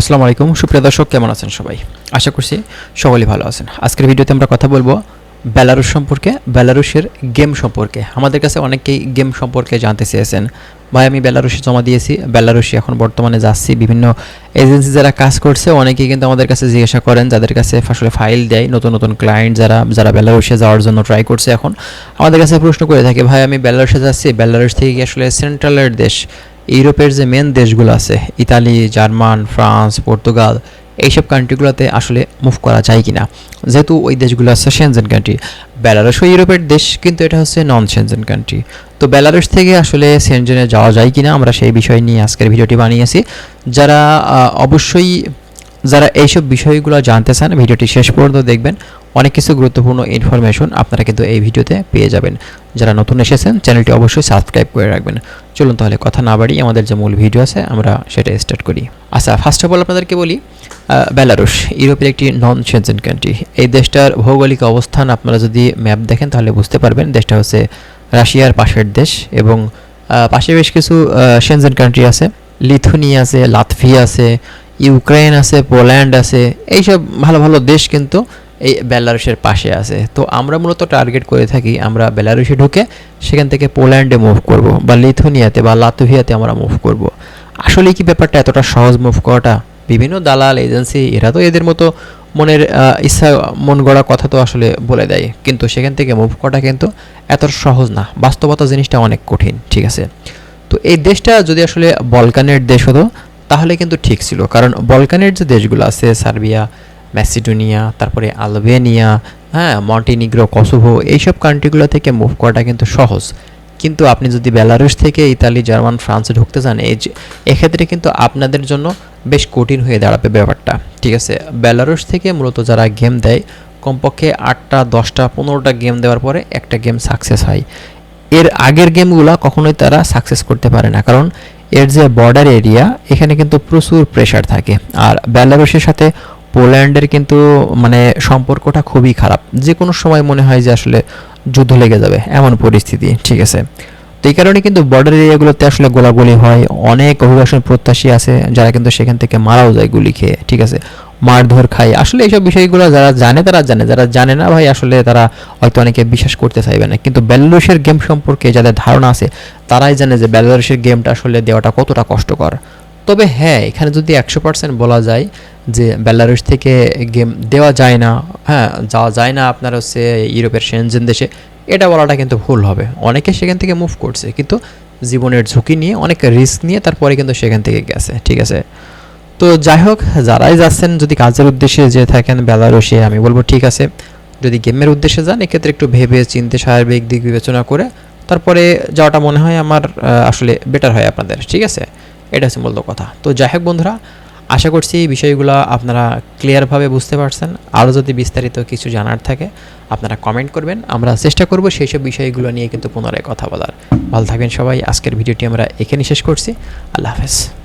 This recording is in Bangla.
আসসালামু আলাইকুম, সুপ্রিয় দর্শক, কেমন আছেন সবাই? আশা করছি সকলেই ভালো আছেন। আজকের ভিডিওতে আমরা কথা বলব বেলারুস সম্পর্কে, বেলারুশের গেম সম্পর্কে। আমাদের কাছে অনেকেই গেম সম্পর্কে জানতে চেয়েছেন। ভাই, আমি বেলারুশে জমা দিয়েছি। বেলারুশে এখন বর্তমানে যাচ্ছি। বিভিন্ন এজেন্সি যারা কাজ করছে, অনেকেই কিন্তু আমাদের কাছে জিজ্ঞাসা করেন, যাদের কাছে আসলে ফাইল দেয়, নতুন নতুন ক্লায়েন্ট যারা যারা বেলারুশে যাওয়ার জন্য ট্রাই করছে এখন। আমাদের কাছে প্রশ্ন করে থাকে, ভাই, আমি বেলারুশে যাচ্ছি। বেলারুশ থেকে কি আসলে সেন্ট্রালের দেশ? ইউরোপের যে মেন দেশগুলো আছে, ইতালি, জার্মান, ফ্রান্স, পর্তুগাল, এইসব কান্ট্রিগুলোতে আসলে মুভ করা যায় কি না যেহেতু ওই দেশগুলো আছে সেনজেন কান্ট্রি বেলারুশও ইউরোপের দেশ, কিন্তু এটা হচ্ছে নন সেনজেন কান্ট্রি তো বেলারুশ থেকে আসলে সেনজেনে যাওয়া যায় কি না আমরা সেই বিষয় নিয়ে আজকের ভিডিওটি বানিয়েছি। যারা অবশ্যই যারা এইসব বিষয়গুলো জানতে চান, ভিডিওটি শেষ পর্যন্ত দেখবেন। অনেক কিছু গুরুত্বপূর্ণ ইনফরমেশন আপনারা কিন্তু এই ভিডিওতে পেয়ে যাবেন। যারা নতুন এসেছেন চ্যানেলটি অবশ্যই সাবস্ক্রাইব করে রাখবেন। চলুন তাহলে কথা না বাড়িয়ে আমাদের যে মূল ভিডিও আছে, আমরা সেটা স্টার্ট করি। আচ্ছা ফার্স্ট অফ অল আপনাদেরকে বলি বেলারুশ, ইউরোপের একটি নন সেনজেন কান্ট্রি এই দেশটার ভৌগোলিক অবস্থান আপনারা যদি ম্যাপ দেখেন, তাহলে বুঝতে পারবেন দেশটা হচ্ছে রাশিয়ার পাশের দেশ এবং পাশে বেশ কিছু সেনজেন কান্ট্রি আছে। লিথুনিয়া আছে লাতভিয়া আছে ইউক্রেন আছে, পোল্যান্ড আছে। এইসব ভালো ভালো দেশ কিন্তু এই বেলারুশের পাশে আছে। তো আমরা মূলত টার্গেট করে থাকি, আমরা বেলারুশে ঢুকে সেখান থেকে পোল্যান্ডে মুভ করব বা লিথুনিয়াতে বা লাতুভিয়াতে আমরা মুভ করব। আসলে কি ব্যাপারটা এতটা সহজ মুভ করাটা? বিভিন্ন দালাল এজেন্সি এরা তো এদের মতো মনের ইচ্ছা, মন গড়া কথা তো আসলে বলে দেয়। কিন্তু সেখান থেকে মুভ করাটা কিন্তু এত সহজ না। বাস্তবতা জিনিসটা অনেক কঠিন, ঠিক আছে? তো এই দেশটা যদি আসলে বলকানের দেশ হতো, তাহলে কিন্তু ঠিক ছিল। কারণ বলকানের যে দেশগুলো আছে, সার্বিয়া ম্যাসিডোনিয়া তারপরে আলবেনিয়া হ্যাঁ মন্টিনিগ্রো কসোভো এইসব কান্ট্রিগুলো থেকে মুভ করাটা কিন্তু সহজ। কিন্তু আপনি যদি বেলারুশ থেকে ইতালি জার্মান ফ্রান্সে ঢুকতে চান, এই এক্ষেত্রে কিন্তু আপনাদের জন্য বেশ কঠিন হয়ে দাঁড়াবে ব্যাপারটা। ঠিক আছে? বেলারুশ থেকে মূলত যারা গেম দেয়, কমপক্ষে আটটা, দশটা, পনেরোটা গেম দেওয়ার পরে একটা গেম সাকসেস হয়। এর আগের গেমগুলো কখনোই তারা সাকসেস করতে পারে না। কারণ এর যে বর্ডার এরিয়া এখানে কিন্তু প্রচুর প্রেশার থাকে। আর বেলারুশের সাথে পোল্যান্ডের কিন্তু মানে সম্পর্কটা খুবই খারাপ। যে কোনো সময় মনে হয় যে আসলে যুদ্ধ লেগে যাবে, এমন পরিস্থিতি, ঠিক আছে। তো এই কারণে কিন্তু বর্ডার এরিয়াগুলোতে আসলে গোলাগুলি হয়। অনেক অভিবাসন প্রত্যাশী আছে, যারা কিন্তু সেখান থেকে মারাও যায় গুলি খেয়ে, ঠিক আছে। মারধর খায়। আসলে এইসব বিষয়গুলো যারা জানে, তারা জানে। যারা জানে না ভাই, আসলে তারা হয়তো অনেকে বিশ্বাস করতে চাইবে না। কিন্তু বেলারুশের গেম সম্পর্কে যাদের ধারণা আছে, তারাই জানে যে বেলারুশের গেমটা আসলে দেওয়াটা কতটা কষ্টকর। তবে হ্যাঁ এখানে যদি একশো পার্সেন্ট বলা যায় যে বেলারুশ থেকে গেম দেওয়া যায় না হ্যাঁ যাওয়া যায় না আপনার হচ্ছে ইউরোপের সেনজেন দেশে, এটা বলাটা কিন্তু ভুল হবে। অনেকে সেখান থেকে মুভ করছে, কিন্তু জীবনের ঝুঁকি নিয়ে, অনেক রিস্ক নিয়ে তারপরে কিন্তু সেখান থেকে গেছে, ঠিক আছে? তো যাই হোক, যারাই যাচ্ছেন, যদি কাজের উদ্দেশ্যে যে থাকেন বেলারুশে, আমি বলব ঠিক আছে। যদি গেমের উদ্দেশ্যে যান, এক্ষেত্রে একটু ভেবে চিনতে সার্বিক দিক বিবেচনা করে, তারপরে যাওয়াটা মনে হয় আমার আসলে বেটার হয় আপনাদের, ঠিক আছে? এটা হচ্ছে মূলত কথা। তো যাই হোক বন্ধুরা আশা করছি এই বিষয়গুলো আপনারা ক্লিয়ারভাবে বুঝতে পারছেন। আরও যদি বিস্তারিত কিছু জানার থাকে, আপনারা কমেন্ট করবেন। আমরা চেষ্টা করব সেই সব বিষয়গুলো নিয়ে কিন্তু পুনরায় কথা বলার। ভালো থাকবেন সবাই। আজকের ভিডিওটি আমরা এখানে শেষ করছি। আল্লাহ হাফেজ।